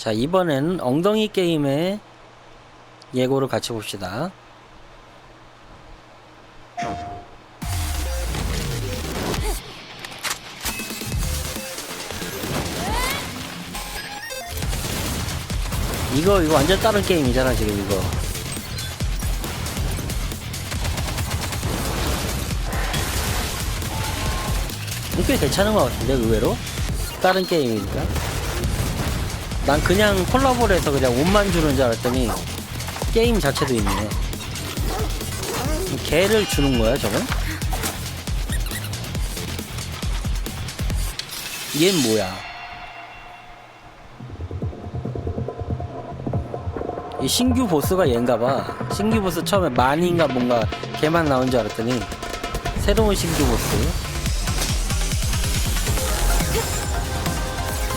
자, 이번에는 엉덩이 게임의 예고를 같이 봅시다. 이거, 이거 완전 다른 게임이잖아, 지금. 이거 꽤 괜찮은 것 같은데, 의외로? 다른 게임이니까. 난 그냥 콜라보를 해서 그냥 옷만 주는 줄 알았더니 게임 자체도 있네. 개를 주는 거야, 저건? 얘는 뭐야? 이 신규 보스가 얘인가 봐. 신규 보스 처음에 만인가 뭔가 걔만 나온 줄 알았더니 새로운 신규 보스.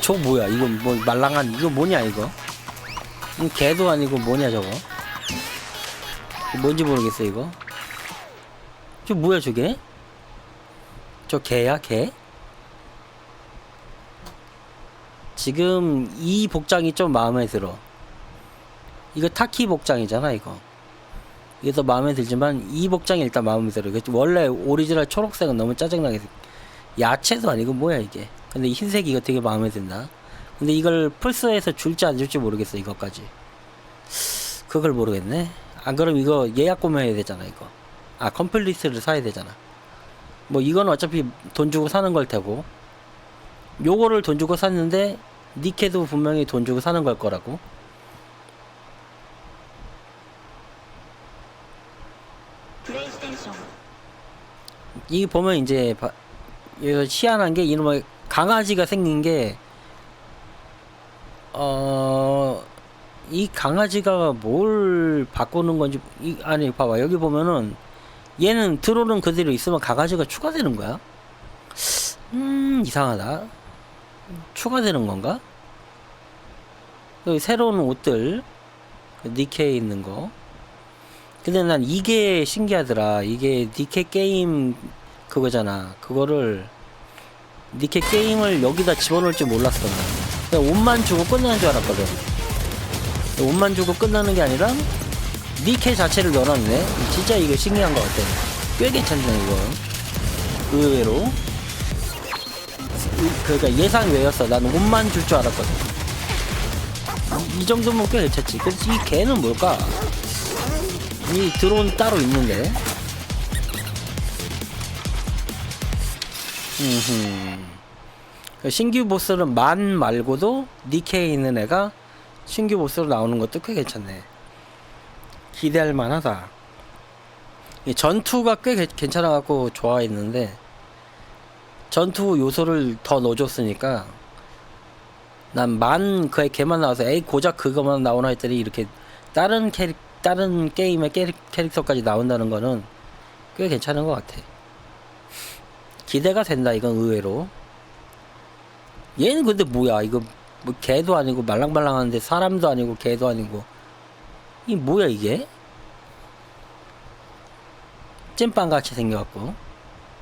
저 뭐야 이거 뭐 말랑한 이거 뭐냐 이거? 음, 개도 아니고 뭐냐 저거? 뭔지 모르겠어 이거. 저 뭐야 저게? 저 개야 개? 지금 이 복장이 좀 마음에 들어. 이거 타키 복장이잖아 이거. 이게 더 마음에 들지만 이 복장이 일단 마음에 들어. 원래 오리지널 초록색은 너무 짜증나게 생- 야채도 아니고 뭐야 이게. 근데 이 흰색 이거 되게 마음에 든다. 근데 이걸 플스에서 줄지 안 줄지 모르겠어 이거까지. 그걸 모르겠네. 안 그럼 이거 예약 구매해야 되잖아 이거. 아 컴플리트를 사야 되잖아. 뭐 이건 어차피 돈 주고 사는 걸 테고. 요거를 돈 주고 샀는데 니케도 분명히 돈 주고 사는 걸 거라고. 이 보면 이제 바- 여기서 희한한 게 이놈의 강아지가 생긴 게 어. 이 강아지가 뭘 바꾸는 건지 이 아니 봐봐 여기 보면은 얘는 들어오는 그대로 있으면 강아지가 추가되는 거야. 음 이상하다. 추가되는 건가? 여기 새로운 옷들 그 니케에 있는 거. 근데 난 이게 신기하더라. 이게 니케 게임 그거잖아. 그거를 니케 게임을 여기다 집어넣을 줄 몰랐어. 난. 그냥 옷만 주고 끝나는 줄 알았거든. 옷만 주고 끝나는 게 아니라 니케 자체를 열었네. 진짜 이거 신기한 것 같아. 꽤 괜찮네 이거. 의외로. 이- 그러니까 예상 외였어. 나는 옷만 줄 줄 알았거든. 이 정도면 꽤 괜찮지. 그래서 이 개는 뭘까? 이 드론 따로 있는데. 음흠. 그 신규 보스는 만 말고도 니케에 있는 애가 신규 보스로 나오는 것도 꽤 괜찮네. 기대할 만하다. 이 전투가 꽤 개- 괜찮아갖고 좋아했는데 전투 요소를 더 넣어줬으니까 난 만 그에 걔만 나와서 에이 고작 그거만 나오나 했더니 이렇게 다른 캐릭 다른 게임의 캐릭, 캐릭터까지 나온다는 거는 꽤 괜찮은 것 같아. 기대가 된다 이건 의외로. 얘는 근데 뭐야 이거 뭐 개도 아니고 말랑말랑한데 사람도 아니고 개도 아니고 이 뭐야 이게? 찐빵 같이 생겨갖고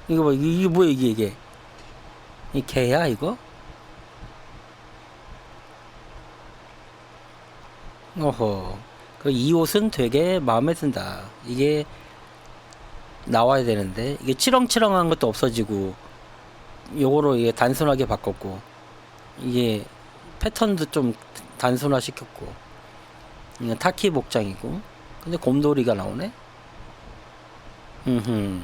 이거 뭐 이게 뭐야 이게 이게 이 개야 이거? 어허 그 이 옷은 되게 마음에 든다 이게 나와야 되는데 이게 치렁치렁한 것도 없어지고 요거로 이게 단순하게 바꿨고 이게 패턴도 좀 단순화 시켰고 이건 타키 복장이고. 근데 곰돌이가 나오네? 음흠